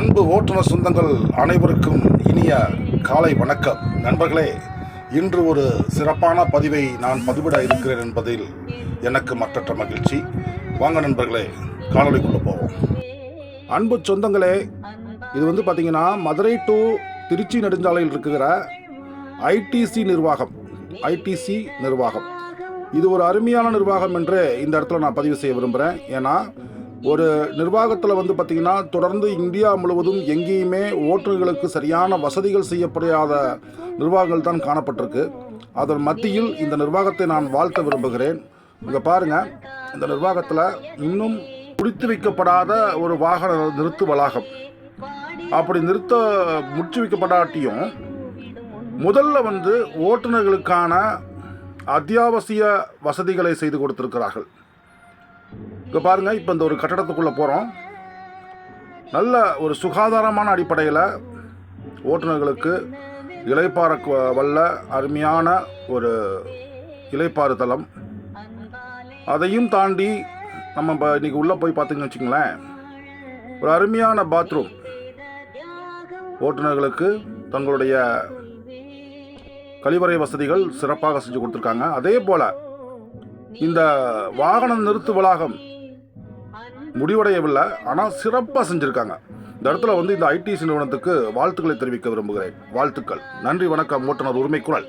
அன்பு ஓட்டுநர் சொந்தங்கள் அனைவருக்கும் இனிய காலை வணக்கம். நண்பர்களே இன்று ஒரு சிறப்பான பதிவை நான் பதிவிட இருக்கிறேன் என்பதில் எனக்கு மற்றற்ற மகிழ்ச்சி. வாங்க நண்பர்களே காணொளிக்குள்ளே போவோம். அன்பு சொந்தங்களே இது வந்து பார்த்தீங்கன்னா மதுரை டு திருச்சி நெடுஞ்சாலையில் இருக்கிற ஐடிசி நிர்வாகம் ஐடிசி நிர்வாகம். இது ஒரு அருமையான நிர்வாகம் என்று இந்த இடத்துல நான் பதிவு செய்ய விரும்புகிறேன் ஏன்னா ஒரு நிர்வாகத்தில் வந்து பார்த்திங்கன்னா தொடர்ந்து இந்தியா முழுவதும் எங்கேயுமே ஓட்டுநர்களுக்கு சரியான வசதிகள் செய்யப்படாத நிர்வாகங்கள் தான் காணப்பட்டிருக்கு. அதன் மத்தியில் இந்த நிர்வாகத்தை நான் வாழ்த்த விரும்புகிறேன். இங்கே பாருங்கள் இந்த நிர்வாகத்தில் இன்னும் முடித்து வைக்கப்படாத ஒரு வாகன நிறுத்து வளாகம். அப்படி நிறுத்த முடிச்சு வைக்கப்படாட்டியும் முதல்ல வந்து ஓட்டுநர்களுக்கான அத்தியாவசிய வசதிகளை செய்து கொடுத்திருக்கிறார்கள். இங்கே பாருங்கள் இப்போ இந்த ஒரு கட்டடத்துக்குள்ளே போகிறோம் நல்ல ஒரு சுகாதாரமான அடிப்படையில் ஓட்டுநர்களுக்கு இலைப்பாற வல்ல அருமையான ஒரு இலைப்பாறு தளம் அதையும் தாண்டி நம்ம இப்போ இன்றைக்கி உள்ளே போய் பார்த்தீங்கன்னு வச்சுங்களேன் ஒரு அருமையான பாத்ரூம் ஓட்டுநர்களுக்கு தங்களுடைய கழிவறை வசதிகள் சிறப்பாக செஞ்சு கொடுத்துருக்காங்க. அதே போல் இந்த வாகன நிறுத்து வளாகம் முடிவடையவில்லை. ஆனால் சிறப்பாக செஞ்சுருக்காங்க. இந்த இடத்துல வந்து இந்த ஐடிசி நிறுவனத்துக்கு வாழ்த்துக்களை தெரிவிக்க விரும்புகிறேன். வாழ்த்துக்கள். நன்றி வணக்கம். ஓட்டுநர் உரிமை குரல்